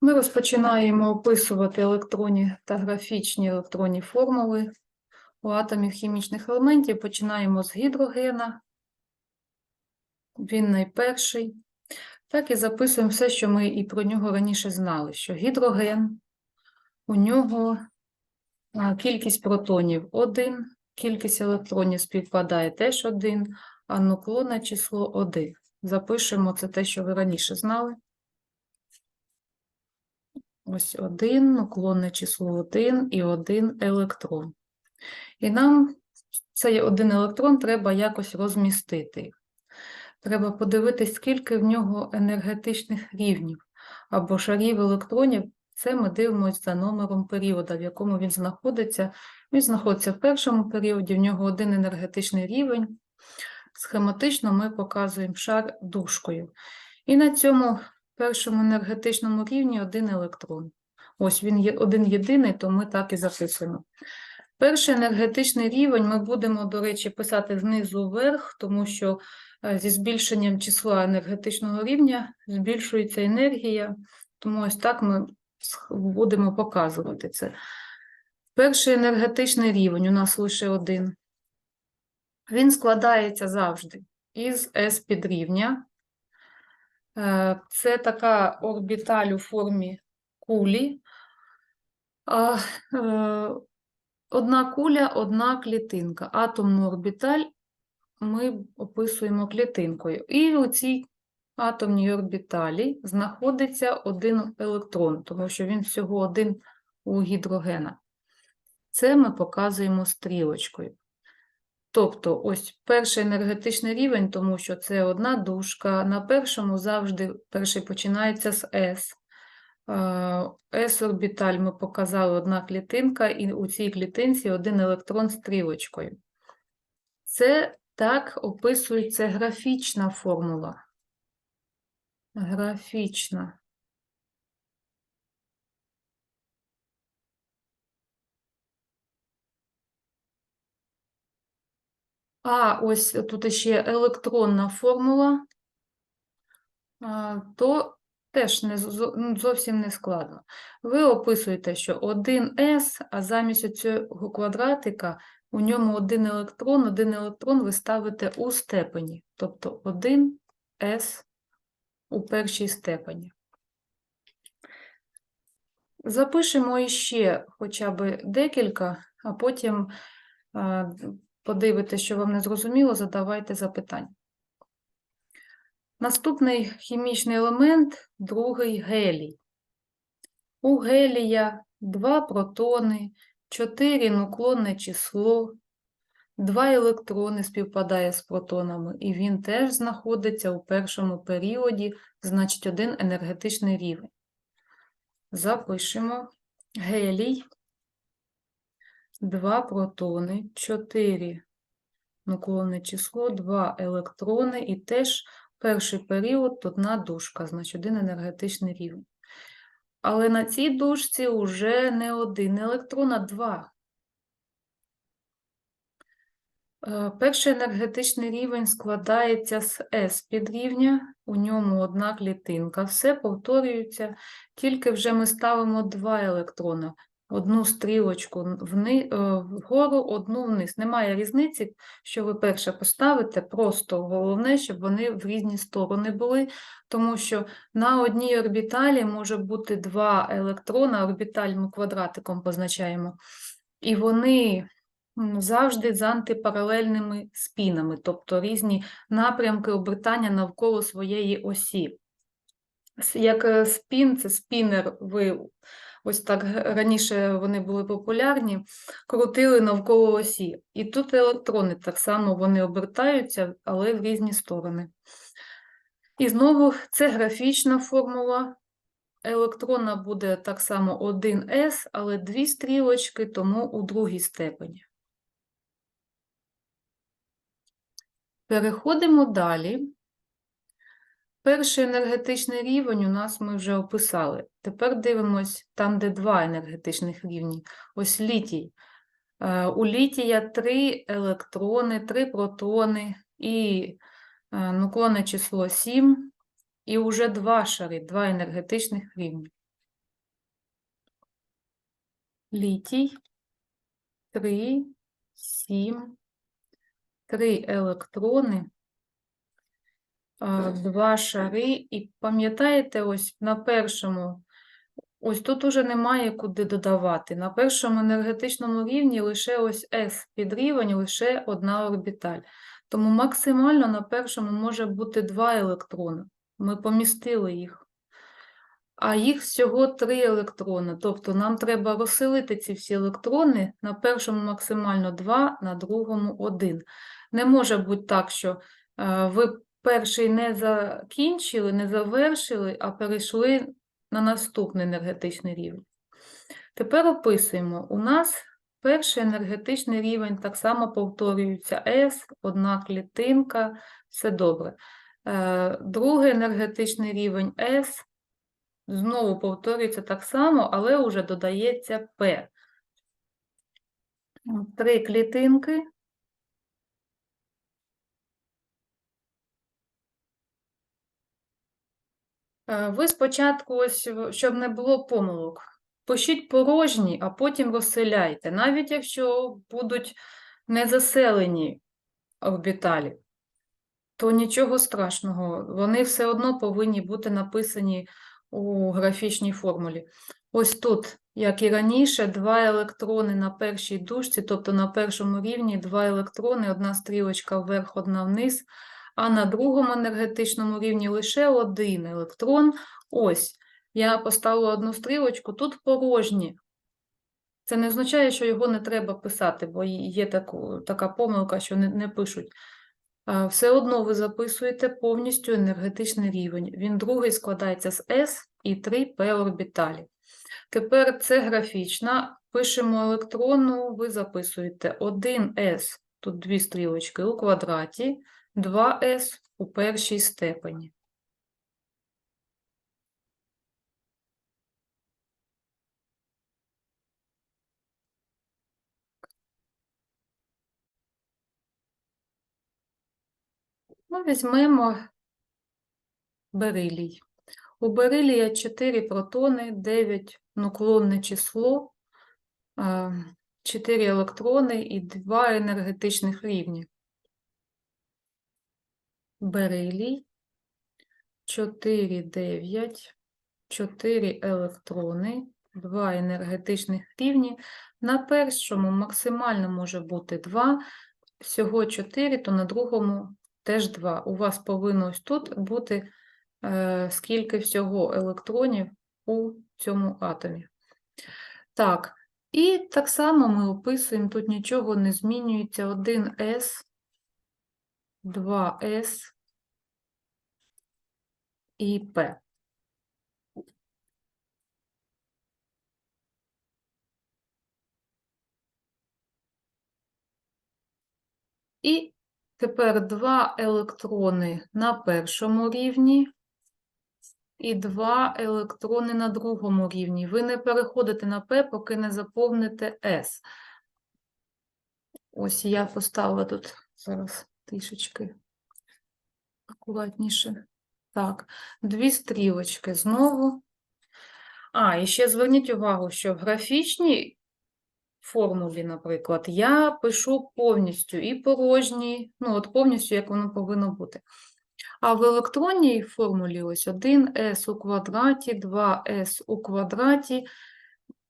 Ми розпочинаємо описувати електронні та графічні електронні формули у атомів хімічних елементів. Починаємо з гідрогена. Він найперший. Так і записуємо все, що ми і про нього раніше знали, що гідроген, у нього кількість протонів 1, кількість електронів співпадає теж 1, а нуклонне число 1. Запишемо це те, що ви раніше знали. Ось один, уклонне число 1 і один електрон. І нам цей один електрон треба якось розмістити. Треба подивитись, скільки в нього енергетичних рівнів або шарів електронів. Це ми дивимося за номером періоду, в якому він знаходиться. Він знаходиться в першому періоді, в нього один енергетичний рівень. Схематично ми показуємо шар дужкою. І на цьому першому енергетичному рівні один електрон. Ось він є один єдиний, то ми так і записуємо. Перший енергетичний рівень ми будемо, до речі, писати знизу вверх, тому що е, зі збільшенням числа енергетичного рівня збільшується енергія, тому ось так ми будемо показувати це. Перший енергетичний рівень у нас лише один. Він складається завжди із S підрівня. Е, Це така орбіталь у формі кулі. Е, Одна куля, одна клітинка. Атомну орбіталь ми описуємо клітинкою. І у цій атомній орбіталі знаходиться один електрон, тому що він всього один у гідрогена. Це ми показуємо стрілочкою. Тобто, ось перший енергетичний рівень, тому що це одна дужка. На першому завжди перший починається з S. S-орбіталь ми показали одна клітинка, і у цій клітинці один електрон стрілочкою. Це так описується графічна формула. Графічна. А ось тут ще електронна формула, то теж не ну, зовсім не складно. Ви описуєте, що 1С, а замість цього квадратика у ньому один електрон, один електрон ви ставите у степені, тобто 1С у першій степені. Запишемо іще хоча б декілька, а потім е, подивитесь, що вам не зрозуміло, задавайте запитання. Наступний хімічний елемент – другий гелій. У гелія два протони, 4 нуклонне число, два електрони співпадає з протонами, і він теж знаходиться у першому періоді, значить один енергетичний рівень. Запишемо гелій, два протони, 4 нуклонне число, два електрони і теж перший період одна дужка, значить один енергетичний рівень. Але на цій дужці вже не один електрон, а два. Е, Перший енергетичний рівень складається з S підрівня, у ньому одна клітинка. Все повторюється, тільки вже ми ставимо два електрона. Одну стрілочку вни, е, вгору, одну вниз. Немає різниці, що ви перше поставите, просто головне, щоб вони в різні сторони були, тому що на одній орбіталі може бути два електрона, орбіталь ми квадратиком позначаємо, і вони завжди з антипаралельними спінами, тобто різні напрямки обертання навколо своєї осі. Як е, спін, це спінер, ви ось так раніше вони були популярні, крутили навколо осі. І тут електрони так само вони обертаються, але в різні сторони. І знову це графічна формула. Електрона буде так само 1С, але дві стрілочки, тому у другій степені. Переходимо далі. Перший енергетичний рівень у нас ми вже описали. Тепер дивимось там, де два енергетичних рівні. Ось літій. Е, У літія три електрони, три протони і е, нуклонне число 7, і вже два шари, два енергетичних рівні. літій, 3, 7, 3 електрони, два шари. І пам'ятаєте, ось на першому, ось тут уже немає куди додавати. На першому енергетичному рівні лише ось S під рівень, лише одна орбіталь. Тому максимально на першому може бути два електрони. Ми помістили їх. А їх всього три електрони. Тобто нам треба розселити ці всі електрони на першому максимально два, на другому один. Не може бути так, що е, ви перший не закінчили, не завершили, а перейшли на наступний енергетичний рівень. Тепер описуємо. У нас перший енергетичний рівень так само повторюється S, одна клітинка, все добре. Е, Другий енергетичний рівень S, знову повторюється так само, але вже додається P. Три клітинки. Ви спочатку, ось, щоб не було помилок, пишіть порожні, а потім розселяйте, навіть якщо будуть незаселені орбіталі, то нічого страшного, вони все одно повинні бути написані у графічній формулі. Ось тут, як і раніше, два електрони на першій дужці, тобто на першому рівні два електрони, одна стрілочка вверх, одна вниз, а на другому енергетичному рівні лише один електрон. Ось, я поставила одну стрілочку, тут порожні. Це не означає, що його не треба писати, бо є таку, така помилка, що не, не пишуть. Все одно ви записуєте повністю енергетичний рівень. Він другий складається з S і 3P орбіталі. Тепер це графічна. Пишемо електронну, ви записуєте 1S, тут дві стрілочки у квадраті, 2S у першій степені. Ну, візьмемо берилій. У берилія 4 протони, 9 нуклонне число, 4 електрони і 2 енергетичних рівні. Берилій, 4, 9, 4 електрони, 2 енергетичних рівні. На першому максимально може бути 2, всього 4, то на другому теж 2. У вас повинно ось тут бути е, скільки всього електронів у цьому атомі. Так, і так само ми описуємо, тут нічого не змінюється. 1С, 2С і П. І тепер два електрони на першому рівні і два електрони на другому рівні. Ви не переходите на П, поки не заповните С. Ось я поставила тут зараз трішечки акуратніше. Так, дві стрілочки знову. А, і ще зверніть увагу, що в графічній формулі, наприклад, я пишу повністю і порожні, ну, от повністю, як воно повинно бути. А в електронній формулі ось 1s у квадраті, 2s у квадраті,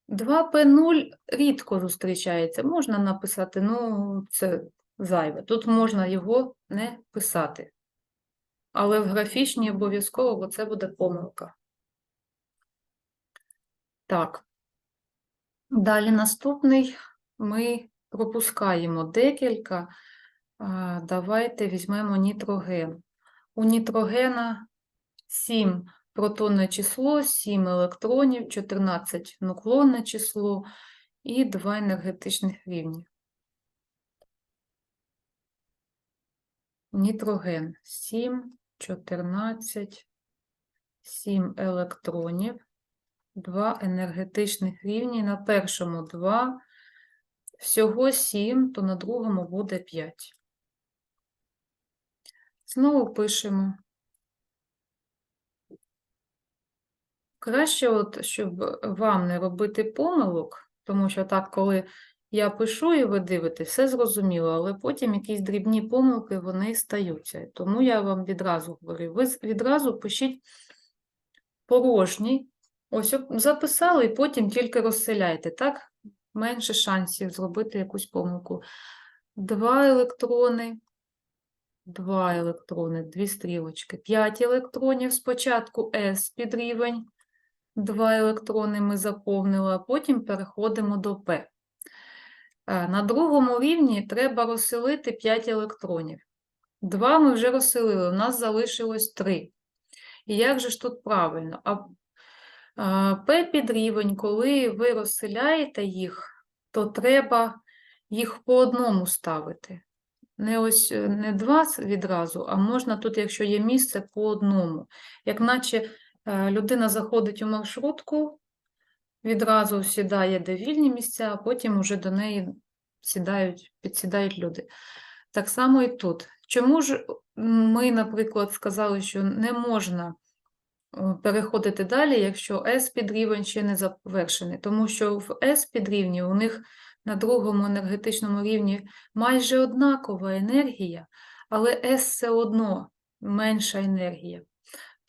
2p0 рідко зустрічається. Можна написати, ну, це зайве. Тут можна його не писати. Але в графічній обов'язково, бо це буде помилка. Так. Далі наступний ми пропускаємо декілька. Давайте візьмемо нітроген. У нітрогена 7 протонне число, 7 електронів, 14 нуклонне число і 2 енергетичних рівні. Нітроген 7, 14, 7 електронів, 2 енергетичних рівні. На першому 2, всього 7, то на другому буде 5. Знову пишемо. Краще, от, щоб вам не робити помилок, Тому що так, коли я пишу і ви дивитесь, все зрозуміло, але потім якісь дрібні помилки вони стаються. Тому я вам відразу говорю, ви відразу пишіть порожній, ось записали, і потім тільки розселяйте, так? Менше шансів зробити якусь помилку. Два електрони, два електрони, дві стрілочки, п'ять електронів спочатку S під рівень, два електрони ми заповнили, а потім переходимо до P. Е, На другому рівні треба розселити 5 електронів. Два ми вже розселили, у нас залишилось 3. І як же ж тут правильно? А P під коли ви розселяєте їх, то треба їх по одному ставити. Не ось е, не два відразу, а можна тут, якщо є місце, по одному. Як наче е, людина заходить у маршрутку, відразу сідає, де вільні місця, а потім уже до неї сідають, підсідають люди. Так само і тут. Чому ж ми, наприклад, сказали, що не можна е, переходити далі, якщо S підрівень ще не завершений? Тому що в S підрівні у них на другому енергетичному рівні майже однакова енергія, але S все одно менша енергія.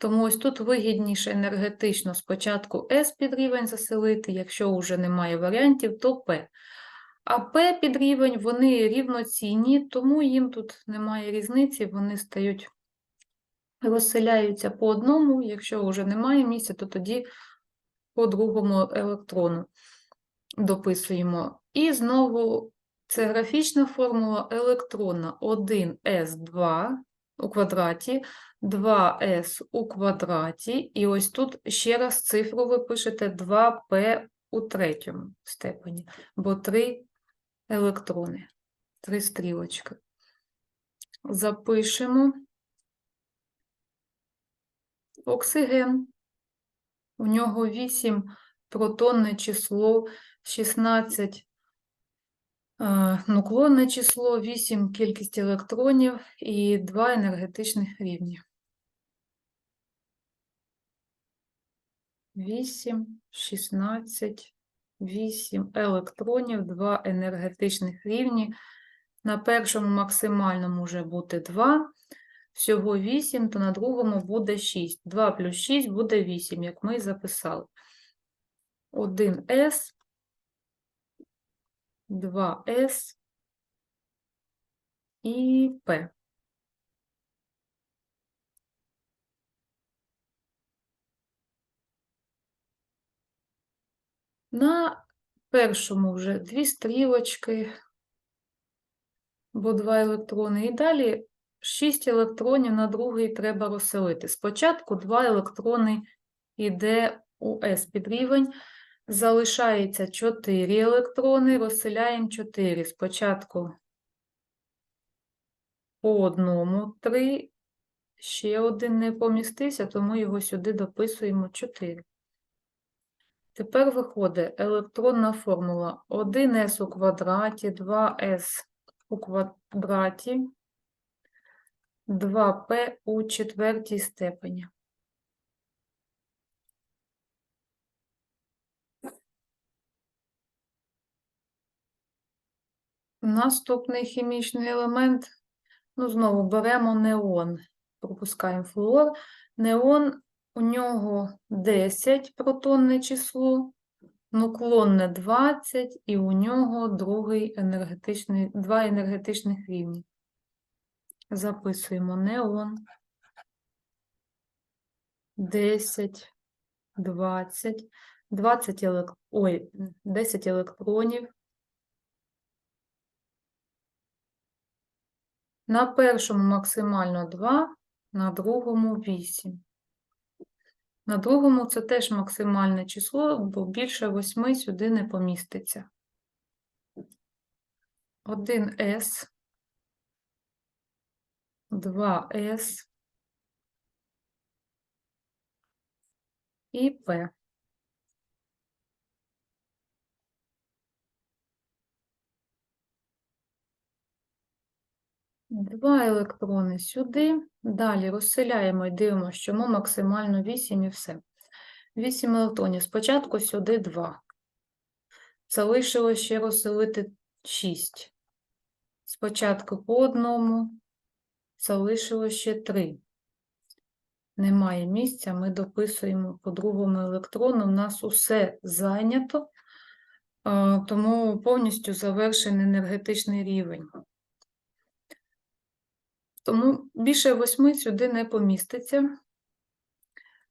Тому ось тут вигідніше енергетично спочатку S підрівень заселити, якщо вже немає варіантів, то P. А P підрівень, вони рівноцінні, тому їм тут немає різниці, вони стають, розселяються по одному, якщо вже немає місця, то тоді по другому електрону дописуємо. І знову це графічна формула електрона 1s2 у квадраті, 2s у квадраті, і ось тут ще раз цифру ви пишете 2p у третьому степені, бо 3 електрони, 3 стрілочки. Запишемо оксиген. У нього 8 протонне число, 16 е, нуклонне число, 8 кількість електронів і 2 енергетичних рівні. 8, 16, 8 електронів, 2 енергетичних рівні. На першому максимальному може бути 2, всього 8, то на другому буде 6. 2 плюс 6 буде 8, як ми і записали. 1С, 2С і П. На першому вже дві стрілочки, бо два електрони. І далі 6 електронів на другий треба розселити. Спочатку 2 електрони йде у S під рівень. Залишається 4 електрони, розселяємо 4. Спочатку по одному 3, ще один не помістився, тому його сюди дописуємо 4. Тепер виходить електронна формула 1s у квадраті, 2s у квадраті, 2p у четвертій степені. Наступний хімічний елемент, ну, знову беремо неон, пропускаємо флуор. Неон, у нього 10 протонне число, нуклонне 20, і у нього другий енергетичний, два енергетичних рівні. Записуємо неон. 10, 20, 20 елек... Ой, 10 електронів. На першому максимально 2, на другому 8. На другому це теж максимальне число, бо більше 8 сюди не поміститься. 1С, 2С і П. Два електрони сюди. Далі розселяємо і дивимося, чому максимально 8 і все. 8 електронів. Спочатку сюди 2. залишилось ще розселити 6. Спочатку по одному, залишилось ще 3. Немає місця, ми дописуємо по другому електрону. У нас усе зайнято, тому повністю завершений енергетичний рівень. Тому більше 8 сюди не поміститься.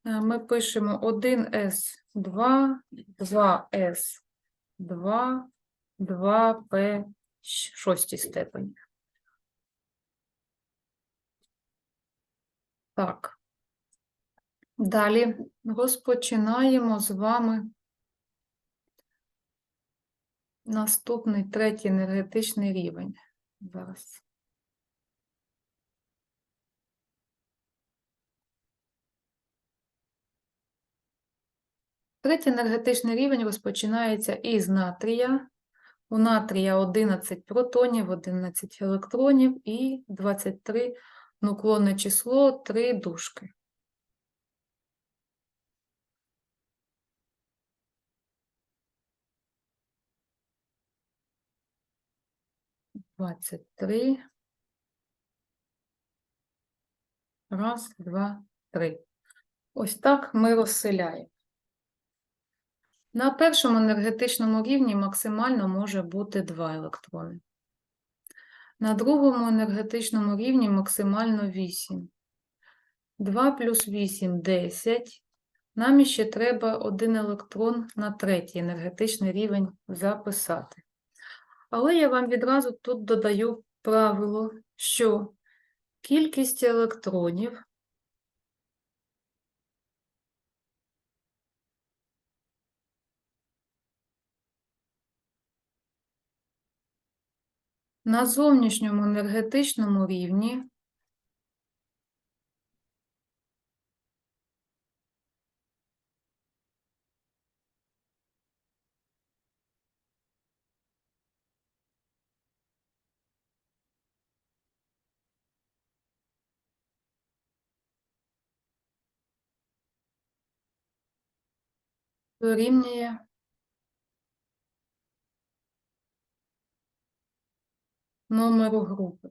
Е, Ми пишемо 1С2, 2С2, 2П шостій степені. Так. Далі розпочинаємо з вами наступний третій енергетичний рівень. Зараз. Третій енергетичний рівень розпочинається із натрія. У натрія 11 протонів, 11 електронів і 23 нуклонне число, 3 дужки. Двадцять три. Раз, два, три. Ось так ми розселяємо. На першому енергетичному рівні максимально може бути 2 електрони. На другому енергетичному рівні максимально 8. 2 плюс 8 – 10. Нам ще треба один електрон на третій енергетичний рівень записати. Але я вам відразу тут додаю правило, що кількість електронів на зовнішньому енергетичному рівні дорівнює номеру групи.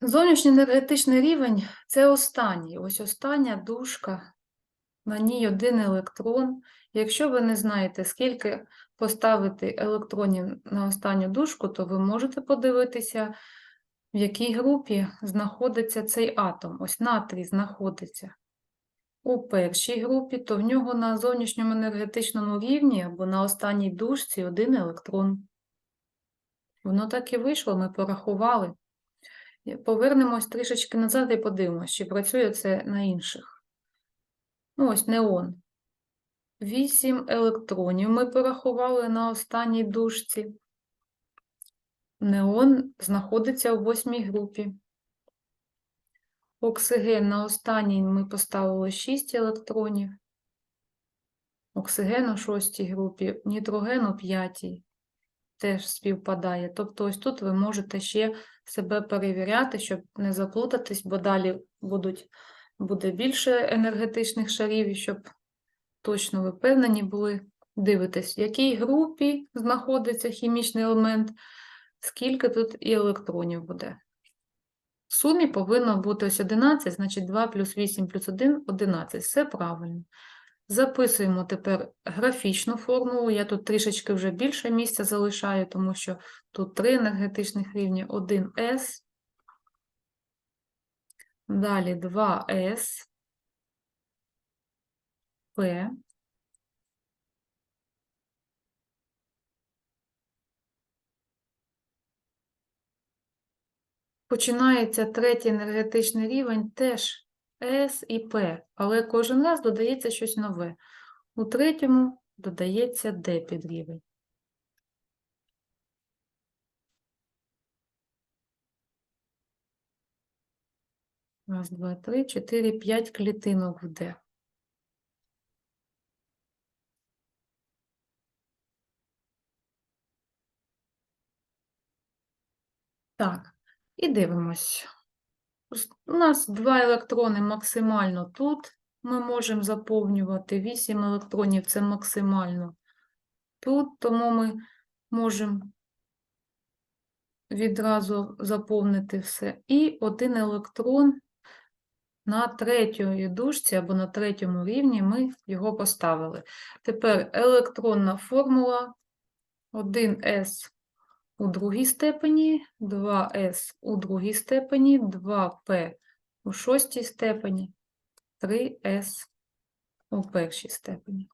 Зовнішній енергетичний рівень це останній. Ось остання дужка, на ній один електрон. Якщо ви не знаєте, скільки поставити електронів на останню дужку, то ви можете подивитися, в якій групі знаходиться цей атом. Ось натрій знаходиться у першій групі, то в нього на зовнішньому енергетичному рівні або на останній дужці один електрон. Воно так і вийшло, ми порахували. Повернемось трішечки назад і подивимось, чи працює це на інших. Ну, ось неон. 8 електронів ми порахували на останній дужці. Неон знаходиться у восьмій групі. Оксиген на останній ми поставили 6 електронів. Оксиген у шостій групі, нітроген у п'ятій теж співпадає. Тобто ось тут ви можете ще себе перевіряти, щоб не заплутатись, бо далі будуть, буде більше енергетичних шарів, щоб точно ви впевнені були. Дивитесь, в якій групі знаходиться хімічний елемент, скільки тут і електронів буде. В сумі повинно бути ось 11, значить 2 плюс 8 плюс 1 – 11. Все правильно. Записуємо тепер графічну формулу. Я тут трішечки вже більше місця залишаю, тому що тут три енергетичних рівні. 1С, далі 2С, П, Починається третій енергетичний рівень теж С і П, але кожен раз додається щось нове. У третьому додається Д підрівень. Раз, два, три, чотири, п'ять клітинок в Д. Так, і дивимось. У нас два електрони максимально тут ми можемо заповнювати. 8 електронів це максимально тут, тому ми можемо відразу заповнити все. І один електрон на третій дужці або на третьому рівні ми його поставили. Тепер електронна формула 1s у другій степені, 2С у другій степені, 2П у шостій степені, 3С у першій степені.